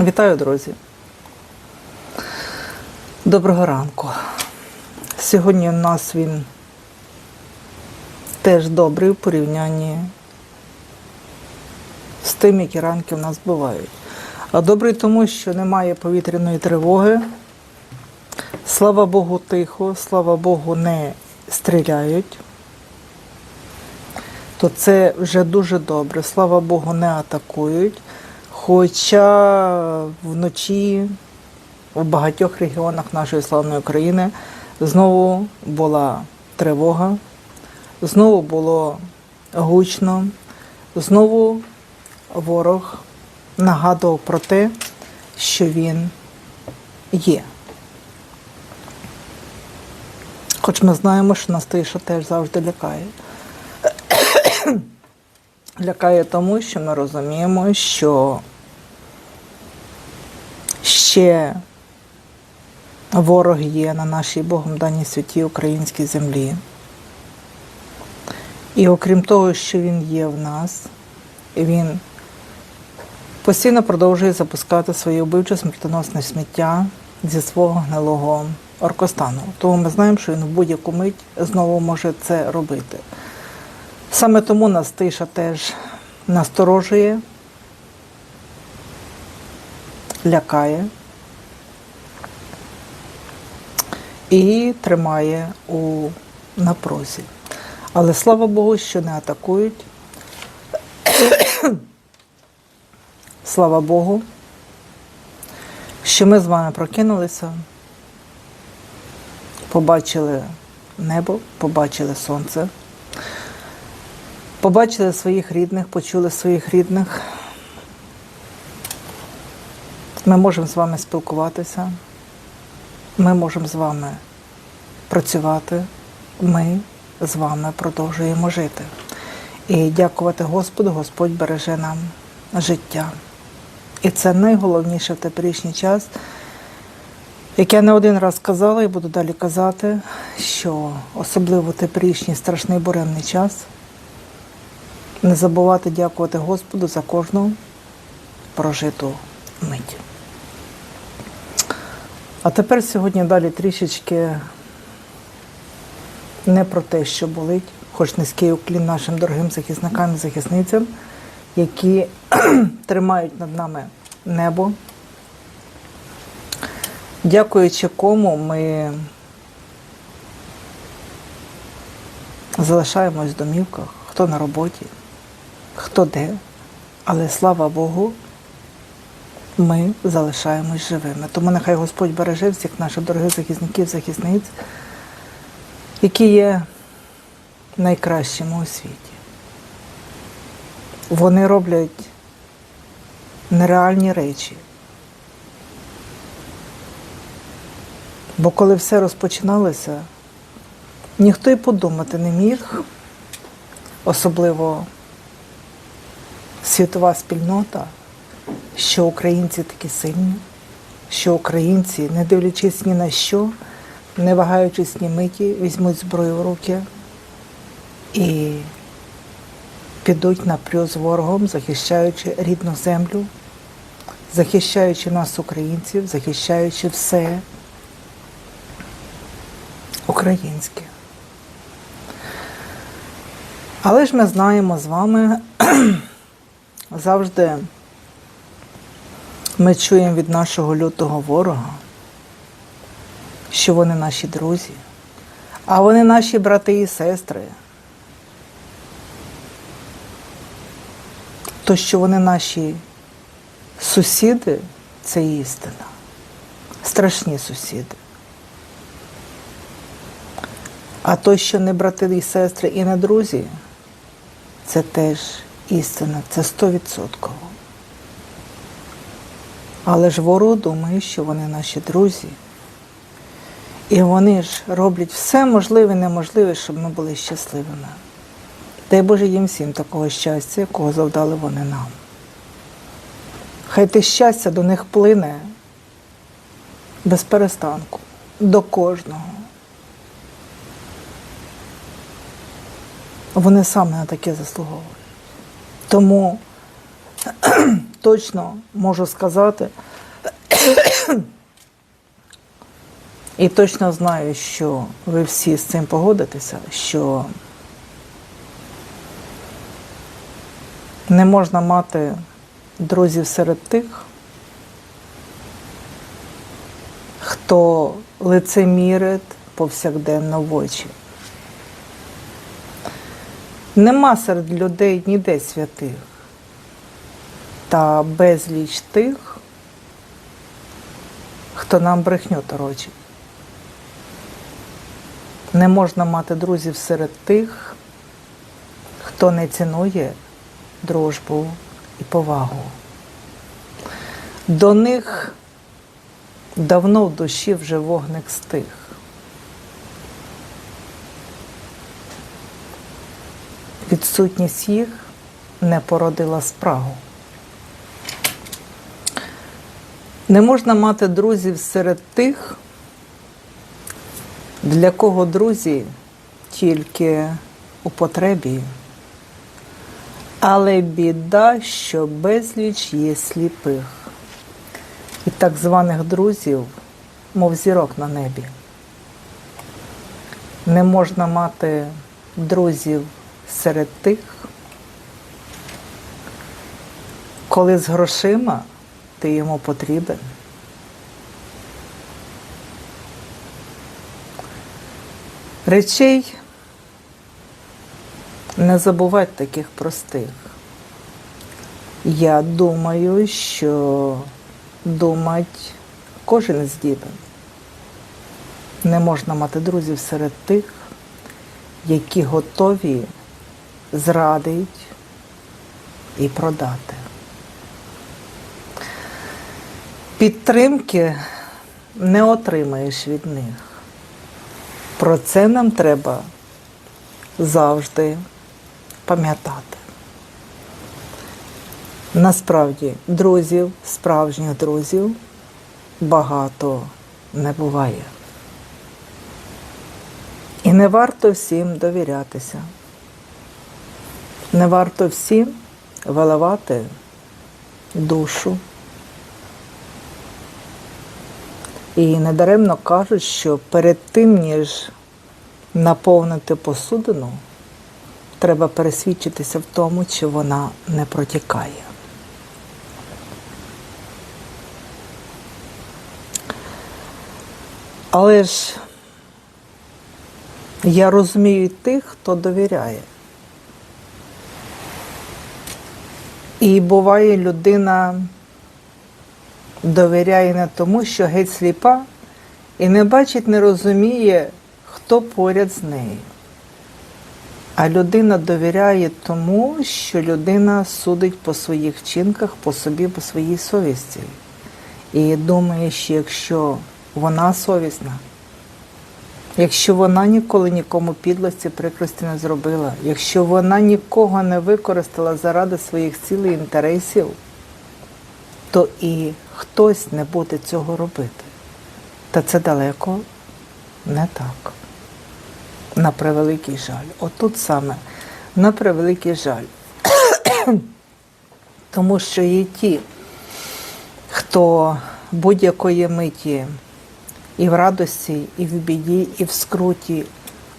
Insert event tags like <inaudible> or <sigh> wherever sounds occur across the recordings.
Вітаю, друзі. Доброго ранку. Сьогодні у нас він теж добрий в порівнянні з тим, які ранки у нас бувають. А добрий тому, що немає повітряної тривоги. Слава Богу, тихо, слава Богу, не стріляють. То це вже дуже добре. Слава Богу, не атакують. Хоча вночі в багатьох регіонах нашої славної України знову була тривога, знову було гучно, знову ворог нагадував про те, що він є. Хоч ми знаємо, що нас тиша теж завжди лякає. <coughs> Лякає тому, що ми розуміємо, що ще ворог є на нашій Богом даній святій українській землі. І окрім того, що він є в нас, він постійно продовжує запускати своє вбивче смертоносне сміття зі свого гнилого оркостану. Тому ми знаємо, що він в будь-яку мить знову може це робити. Саме тому нас тиша теж насторожує, лякає і тримає у напрузі. Але слава Богу, що не атакують. <coughs> Слава Богу, що ми з вами прокинулися, побачили небо, побачили сонце. Побачили своїх рідних, почули своїх рідних. Ми можемо з вами спілкуватися, ми можемо з вами працювати, ми з вами продовжуємо жити. І дякувати Господу, Господь береже нам життя. І це найголовніше в теперішній час, як я не один раз казала і буду далі казати, що особливо теперішній страшний буремний час не забувати дякувати Господу за кожну прожиту мить. А тепер сьогодні далі трішечки не про те, що болить, хоч низький уклін нашим дорогим захисникам і захисницям, які <clears throat> тримають над нами небо, дякуючи кому ми залишаємось в домівках, хто на роботі, хто де, але слава Богу, ми залишаємось живими. Тому нехай Господь береже всіх наших дорогих захисників, захисниць, які є найкращими у світі. Вони роблять нереальні речі. Бо коли все розпочиналося, ніхто й подумати не міг, особливо світова спільнота, що українці такі сильні, що українці, не дивлячись ні на що, не вагаючись ні миті, візьмуть зброю в руки і підуть напрю з ворогом, захищаючи рідну землю, захищаючи нас, українців, захищаючи все українське. Але ж ми знаємо з вами <clears throat> завжди ми чуємо від нашого лютого ворога, що вони наші друзі, а вони наші брати і сестри. То, що вони наші сусіди, це істина. Страшні сусіди. А то, що не брати і сестри і не друзі, це теж істина, це стовідсотково. Але ж ворог думає, що вони наші друзі. І вони ж роблять все можливе і неможливе, щоб ми були щасливими. Дай Боже їм всім такого щастя, якого завдали вони нам. Хай те щастя до них плине без перестанку, до кожного. Вони саме на таке заслуговують. Тому точно можу сказати, і точно знаю, що ви всі з цим погодитеся, що не можна мати друзів серед тих, хто лицемірить повсякденно в очі. Нема серед людей ніде святих та безліч тих, хто нам брехню торочить. Не можна мати друзів серед тих, хто не цінує дружбу і повагу. До них давно в душі вже вогник стих. Відсутність їх не породила спрагу. Не можна мати друзів серед тих, для кого друзі тільки у потребі. Але біда, що безліч є сліпих і так званих друзів, мов зірок на небі. Не можна мати друзів серед тих, коли з грошима ти йому потрібен. Речей не забувати таких простих. Я думаю, що думать кожен здібен. Не можна мати друзів серед тих, які готові зрадить і продати. Підтримки не отримаєш від них. Про це нам треба завжди пам'ятати. Насправді, друзів, справжніх друзів багато не буває. І не варто всім довірятися. Не варто всім виливати душу. І недаремно кажуть, що перед тим, ніж наповнити посудину, треба пересвідчитися в тому, чи вона не протікає. Але ж я розумію тих, хто довіряє. І буває, людина довіряє не тому, що геть сліпа, і не бачить, не розуміє, хто поряд з нею. А людина довіряє тому, що людина судить по своїх вчинках, по собі, по своїй совісті. І думає, що якщо вона совісна, якщо вона ніколи нікому підлості прикрості не зробила, якщо вона нікого не використала заради своїх цілей і інтересів, то і хтось не буде цього робити. Та це далеко не так. На превеликий жаль. Отут саме на превеликий жаль. <clears throat> Тому що є ті, хто будь-якої миті і в радості, і в біді, і в скруті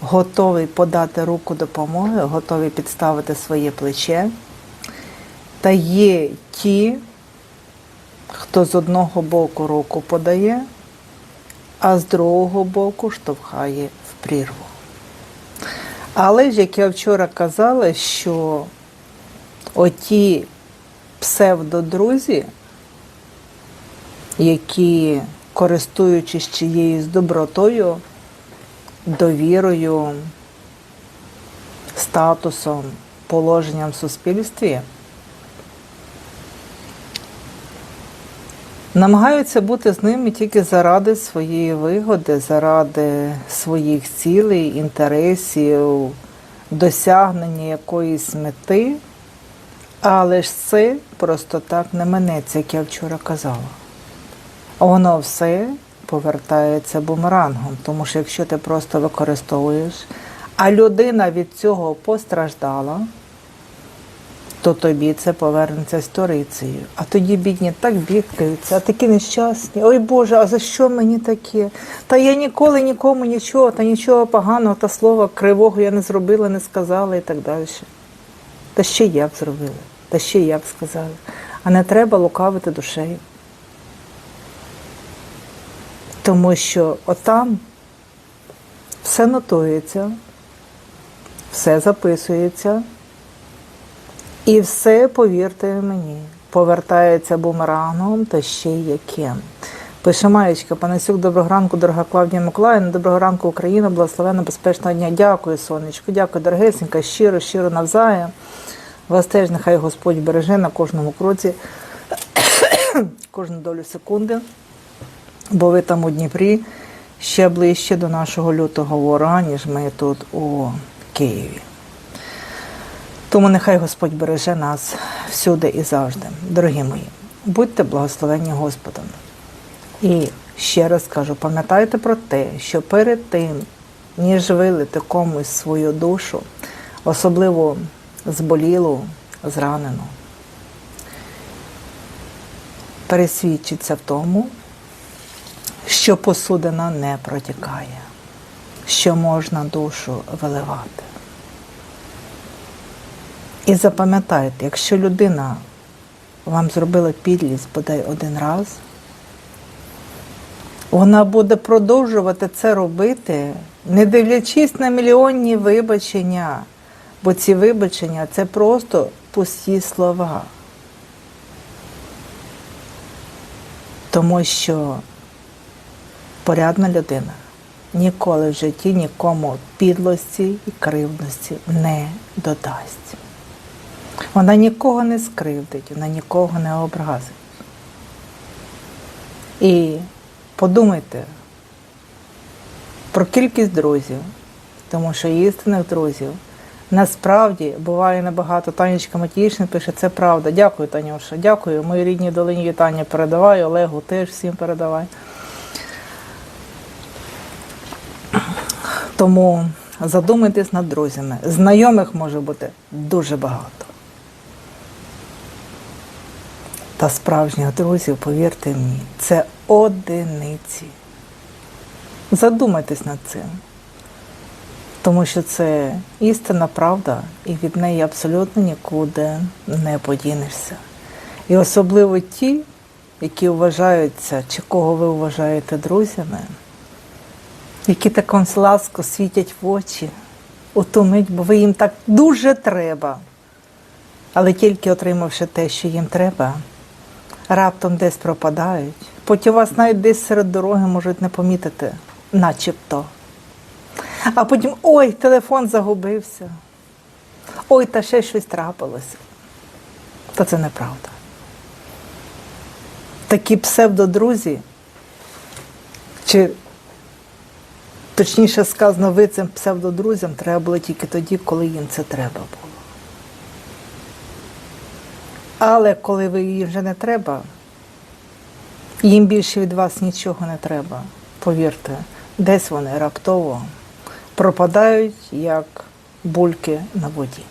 готовий подати руку допомоги, готовий підставити своє плече. Та є ті, хто з одного боку руку подає, а з другого боку штовхає в прірву. Але ж, як я вчора казала, що оті псевдодрузі, які, користуючись чиєюсь добротою, довірою, статусом, положенням в суспільстві, намагаються бути з ними тільки заради своєї вигоди, заради своїх цілей, інтересів, досягнення якоїсь мети. Але ж це просто так не минеться, як я вчора казала. Воно все повертається бумерангом, тому що якщо ти просто використовуєш, а людина від цього постраждала, то тобі це повернеться сторицею. А тоді бідні так бідкаються, а такі нещасні. Ой Боже, а за що мені таке? Та я ніколи нікому нічого, та нічого поганого, та слова кривого я не зробила, не сказала і так далі. Та ще я б зробила, та ще я б сказала. А не треба лукавити душею. Тому що отам все нотується, все записується, і все, повірте мені, повертається бумерангом та ще яким. Пише Маєчка, Панасюк, доброго ранку, дорога Клавдія Миколаївна, доброго ранку, Україна, благословенно, безпечного дня. Дякую, сонечко, дякую, дорогесенька, щиро, щиро навзаєм. Вас теж нехай Господь береже на кожному кроці, <coughs> кожну долю секунди, бо ви там у Дніпрі ще ближче до нашого лютого ворога, ніж ми тут у Києві. Тому нехай Господь береже нас всюди і завжди. Дорогі мої, будьте благословенні Господом. І ще раз кажу, пам'ятайте про те, що перед тим, ніж вилити комусь свою душу, особливо зболілу, зранену, пересвідчиться в тому, що посудина не протікає, що можна душу виливати. І запам'ятайте, якщо людина вам зробила підлість бодай один раз, вона буде продовжувати це робити, не дивлячись на мільйонні вибачення, бо ці вибачення це просто пусті слова. Тому що порядна людина ніколи в житті нікому підлості і кривдності не додасть. Вона нікого не скривдить, вона нікого не образить. І подумайте про кількість друзів, тому що істинних друзів насправді буває набагато. Танечка Матішин пише, це правда. Дякую, Танюша, дякую. Мої рідні долині вітання передавай, Олегу теж всім передавай. Тому задумайтесь над друзями. Знайомих може бути дуже багато. Та справжніх друзів, повірте мені, це одиниці. Задумайтесь над цим. Тому що це істинна правда, і від неї абсолютно нікуди не подінешся. І особливо ті, які вважаються, чи кого ви вважаєте друзями, які так вам ласко світять в очі, у ту мить, бо ви їм так дуже треба. Але тільки отримавши те, що їм треба, раптом десь пропадають. Потім вас навіть десь серед дороги можуть не помітити, начебто. А потім ой, телефон загубився. Ой, та ще щось трапилося. Та це неправда. Такі псевдодрузі, чи точніше сказано, ви цим псевдодрузям треба було тільки тоді, коли їм це треба було. Але коли ви їй вже не треба, їм більше від вас нічого не треба. Повірте, десь вони раптово пропадають, як бульки на воді.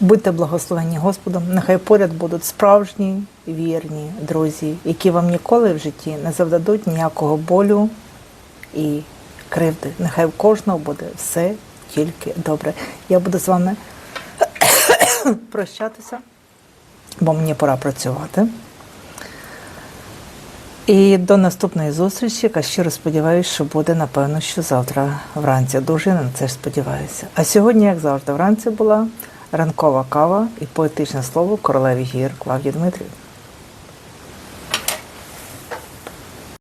Будьте благословені Господом, нехай поряд будуть справжні, вірні друзі, які вам ніколи в житті не завдадуть ніякого болю і кривди. Нехай в кожного буде все тільки добре. Я буду з вами <coughs> прощатися, бо мені пора працювати. І до наступної зустрічі, яка щиро сподіваюся, що буде, напевно, що завтра вранці. Дуже на це сподіваюся. А сьогодні, як завжди, вранці була ранкова кава і поетичне слово королеві гір Клавдії Дмитрів.